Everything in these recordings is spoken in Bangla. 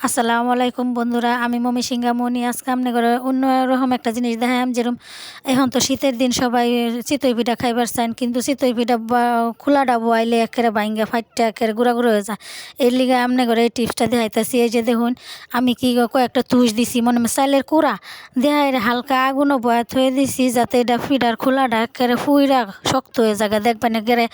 আসসালামু আলাইকুম বন্ধুরা, আমি মমি সিংহা মনি। আজকে আপনি করে অন্যরকম একটা জিনিস দেখাম যেরকম এখন তো শীতের দিন সবাই চিতই পিঠা খাইবার চান, কিন্তু চিতই পিঠা খোলাটা বয়াইলে একেবারে বাইঙ্গা ফাইটটা একেবারে গুঁড়া গুঁড়ো হয়ে যায়। এর লিগে আপনি করে এই টিপসটা দেখাইতেছি, এই যে দেখুন, আমি কি কয়েকটা তুষ দিছি, মনে হয় চাইলের কুড়া দেহাই হালকা আগুনও বয়া থয়ে দিছি, যাতে এটা ফিডার খোলাটা একেবারে ফুইরা শক্ত হয়ে যাবে দেখবেন একেবারে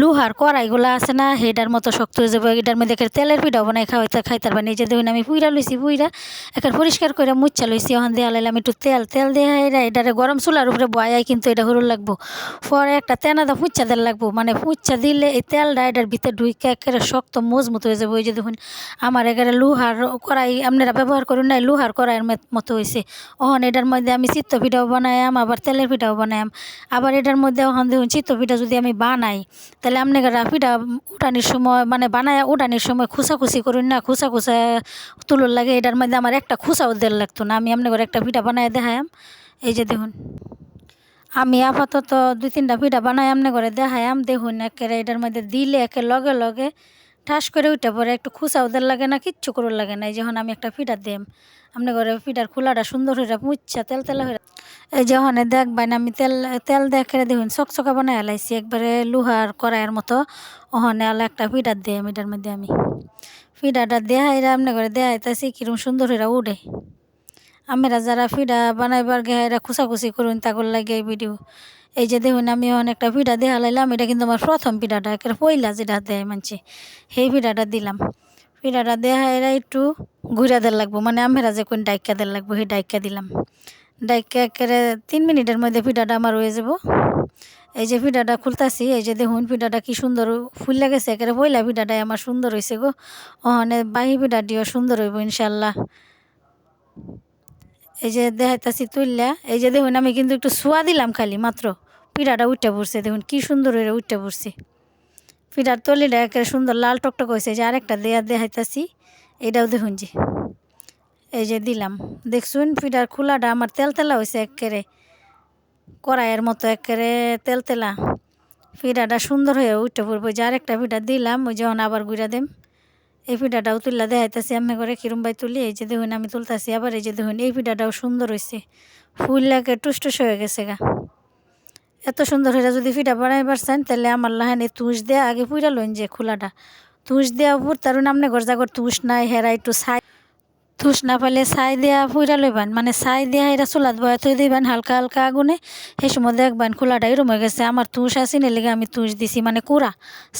লোহার কড়াইগুলো আছে না, হেডার মতো শক্ত হয়ে যাবে, এটার মধ্যে তেলের পিঠাও বানাই খাওয়াইতে খাইতে পারবেন। এই যে দেখুন আমি পুইরা লইছি, পুইরা এখন পরিষ্কার করে মুচ্ছা লইছি ওখান দিয়ে লাইলাম একটু তেল তেল দিয়ে এরা এটারে গরম চুলার উপরে বয়াই কিন্তু এটা হরুর লাগবো। পরে একটা তেনাদা ফুচ্চা দেওয়ার লাগবো মানে ফুচ্চা দিলে এই তেলটা এটার ভিতরে ঢুইকে একেবারে শক্ত মজবুত হয়ে যাবে, ওই যে দেখুন, আমার একেবারে লোহার কড়াই, আপনারা ব্যবহার করুন না লোহার কড়াইয়ের মতো হয়েছে ওখান এটার মধ্যে আমি চিত্ত পিঠাও বানায়াম, আবার তেলের পিঠাও বানায়াম। আবার এটার মধ্যে ওখান দেখুন, চিত্ত পিঠা যদি আমি বানাই, তাহলে আপনারা পিঠা উঠানির সময় মানে বানায় উঠানির সময় খুসাখুসি করুন না খুসা খুসা তুলোর লাগে, এটার মধ্যে আমার একটা খুসাও দেড় লাগতো না, আমি এমনি করে একটা পিঠা বানাই দেখায়াম। এই যে দেখুন, আমি আপাতত দুই তিনটা পিঠা বানাই এমনি করে দেখায়াম, দেখুন একেবারে এটার মধ্যে দিলে একে লগে লগে ঠাস করে উঠে পরে একটু খুসা ওদের লাগে না, কিচ্ছু করুর লাগে না, এই যখন আমি একটা পিঠা দেম। আপনি করে পিঠার খোলাটা সুন্দর হয়ে মুচ্ছা তেল তেলা হয়ে এই যখন দেখবেন আমি তেল তেল দেখে দেখুন চকচকা বানাই এলাইছি একবারে লোহার কড়াইয়ের মতো। ওখানে আলো একটা পিঠার দেয় এটার মধ্যে আমি। ফিডাটা দেহাই রামনে করে দেহাইতেছি, কিরম সুন্দর হইরা উড়ে। আমরা যারা ফিডা বানাইবার গে, এরা খুশাখুশি করুন তাগর লাগে এই ভিডিও। এই যে দেখুন, আমি অনেকটা পিঠা দেহা লাইলাম, এটা কিন্তু আমার প্রথম পিঠাটা একেবারে পইলা যেটা দেয় মানছে, সেই পিঠাটা দিলাম। পিঠাটা দেহা এরা একটু ঘুরা দেওয়ার লাগবো মানে আমরা যে কোন ডাইকা দেওয়ার লাগবো, সেই ডাইকা দিলাম। ডাইকা একেবারে তিন মিনিটের মধ্যে পিঠাটা আমার হয়ে যাব। এই যে পিঠাটা খুলতাছি, এই যে দেখুন পিঠাটা কি সুন্দর ফুল লাগেছে একেবারে পয়লা পিঠাটাই আমার সুন্দর হয়েছে গো। ওখানে বাহি পিঠাটিও সুন্দর হইব ইনশাল্লাহ এই যে দেখাইতাছি তুললা এই যে দেখুন আমি কিন্তু একটু শোয়া দিলাম খালি মাত্র। পিঠাটা উঠে পড়ছে, দেখুন কি সুন্দর হয়ে উঠে পড়ছে। পিঠার তলিটা একেবারে সুন্দর লাল টকটক হয়েছে যে আরেকটা দেয়া দেখাইতাছি, এটাও দেখুন যে। এই যে দিলাম, দেখছুন পিঠার খোলাটা আমার তেল তেলা হয়েছে একেবারে। কড়াইয়ের মতো একেবারে তেলতেলা পিঠাটা সুন্দর হয়ে উঠে পড়ব। যে আরেকটা পিঠা দিলাম, ওই যখন আবার গুড়া দেম। এই পিঠাটাও তুললা দেখাইতেছি আমি করে কিরম বাই তুলি, এই যে দেখুন আমি তুলতেছি আবার, এই যে দেখুন, এই পিঠাটাও সুন্দর হয়েছে ফুল লাগে টুসটুস হয়ে গেছে গা। এত সুন্দর হয়ে যদি পিঠা বানাই পারছেন তাহলে আমার লাহানে তুষ দেয়া, আগে পুইরা লইন যে খোলাটা। তুষ দেওয়া উপর, তার নামনে ঘর জাগর তুষ নাই, হেরা একটু সাই তুষ না পালে ছাই দেওয়া ফুইরা লইবেন। মানে ছাই দেওয়া এরা চুলাত বয়া থই দিবেন হালকা হালকা আগুনে। সেই সময় দেখবেন খোলাটা এরম হয়ে গেছে। আমার তুষ আসি লেগে আমি তুষ দিছি মানে কুড়া।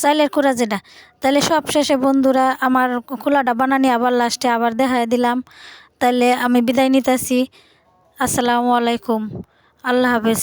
চাইলের কুড়া যেটা। তাহলে সব শেষে বন্ধুরা, আমার খোলাটা বানানি আবার লাস্টে আবার দেখায় দিলাম। তাহলে আমি বিদায় নিতেছি। আসসালামু আলাইকুম। আল্লাহ হাফেজ।